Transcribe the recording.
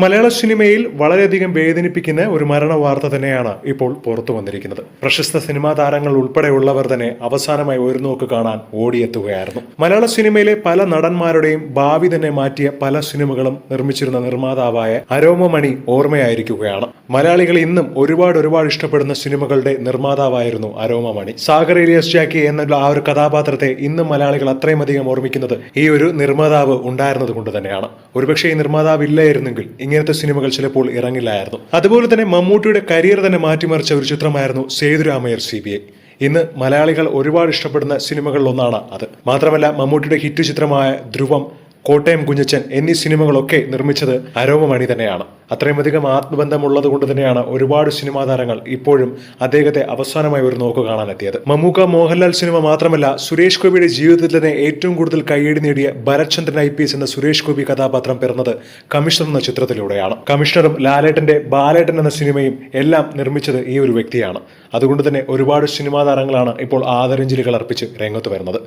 മലയാള സിനിമയിൽ വളരെയധികം വേദനിപ്പിക്കുന്ന ഒരു മരണ വാർത്ത തന്നെയാണ് ഇപ്പോൾ പുറത്തു വന്നിരിക്കുന്നത്. പ്രശസ്ത സിനിമാ താരങ്ങൾ ഉൾപ്പെടെയുള്ളവർ തന്നെ അവസാനമായി ഒരു നോക്ക് കാണാൻ ഓടിയെത്തുകയായിരുന്നു. മലയാള സിനിമയിലെ പല നടന്മാരുടെയും ഭാവി തന്നെ മാറ്റിയ പല സിനിമകളും നിർമ്മിച്ചിരുന്ന നിർമ്മാതാവായ അരോമമണി ഓർമ്മയായിരിക്കുകയാണ്. മലയാളികൾ ഇന്നും ഒരുപാട് ഒരുപാട് ഇഷ്ടപ്പെടുന്ന സിനിമകളുടെ നിർമ്മാതാവായിരുന്നു അരോമ മണി. സാഗർ ഏലിയസ് ജാക്കി എന്നുള്ള ആ ഒരു കഥാപാത്രത്തെ ഇന്നും മലയാളികൾ അത്രയും അധികം ഓർമ്മിക്കുന്നത് ഈ ഒരു നിർമ്മാതാവ് ഉണ്ടായിരുന്നത് കൊണ്ട് തന്നെയാണ്. ഒരുപക്ഷെ ഈ നിർമ്മാതാവ് ഇല്ലായിരുന്നെങ്കിൽ ഇങ്ങനത്തെ സിനിമകൾ ചിലപ്പോൾ ഇറങ്ങില്ലായിരുന്നു. അതുപോലെ തന്നെ മമ്മൂട്ടിയുടെ കരിയർ തന്നെ മാറ്റിമറിച്ച ഒരു ചിത്രമായിരുന്നു സേതുരാമയ്യർ സി ബി ഐ. ഇന്ന് മലയാളികൾ ഒരുപാട് ഇഷ്ടപ്പെടുന്ന സിനിമകളിലൊന്നാണ് അത്. മാത്രമല്ല മമ്മൂട്ടിയുടെ ഹിറ്റ് ചിത്രമായ ധ്രുവം കോട്ടയം കുഞ്ഞച്ചൻ എന്നീ സിനിമകളൊക്കെ നിർമ്മിച്ചത് അരോമമണി തന്നെയാണ്. അത്രയുമധികം ആത്മബന്ധമുള്ളത് കൊണ്ട് തന്നെയാണ് ഒരുപാട് സിനിമാ താരങ്ങൾ ഇപ്പോഴും അദ്ദേഹത്തെ അവസാനമായി ഒരു നോക്ക് കാണാനെത്തിയത്. മമ്മൂക്ക മോഹൻലാൽ സിനിമ മാത്രമല്ല സുരേഷ് ഗോപിയുടെ ജീവിതത്തിൽ തന്നെ ഏറ്റവും കൂടുതൽ കൈയടി നേടിയ ഭരത്ചന്ദ്രൻ ഐ പി എസ് എന്ന സുരേഷ് ഗോപി കഥാപാത്രം പിറന്നത് കമ്മീഷണർ എന്ന ചിത്രത്തിലൂടെയാണ്. കമ്മീഷണറും ലാലേട്ടന്റെ ബാലേട്ടൻ എന്ന സിനിമയും എല്ലാം നിർമ്മിച്ചത് ഈ ഒരു വ്യക്തിയാണ്. അതുകൊണ്ട് തന്നെ ഒരുപാട് സിനിമാ താരങ്ങളാണ് ഇപ്പോൾ ആദരാഞ്ജലികൾ അർപ്പിച്ച് രംഗത്ത് വരുന്നത്.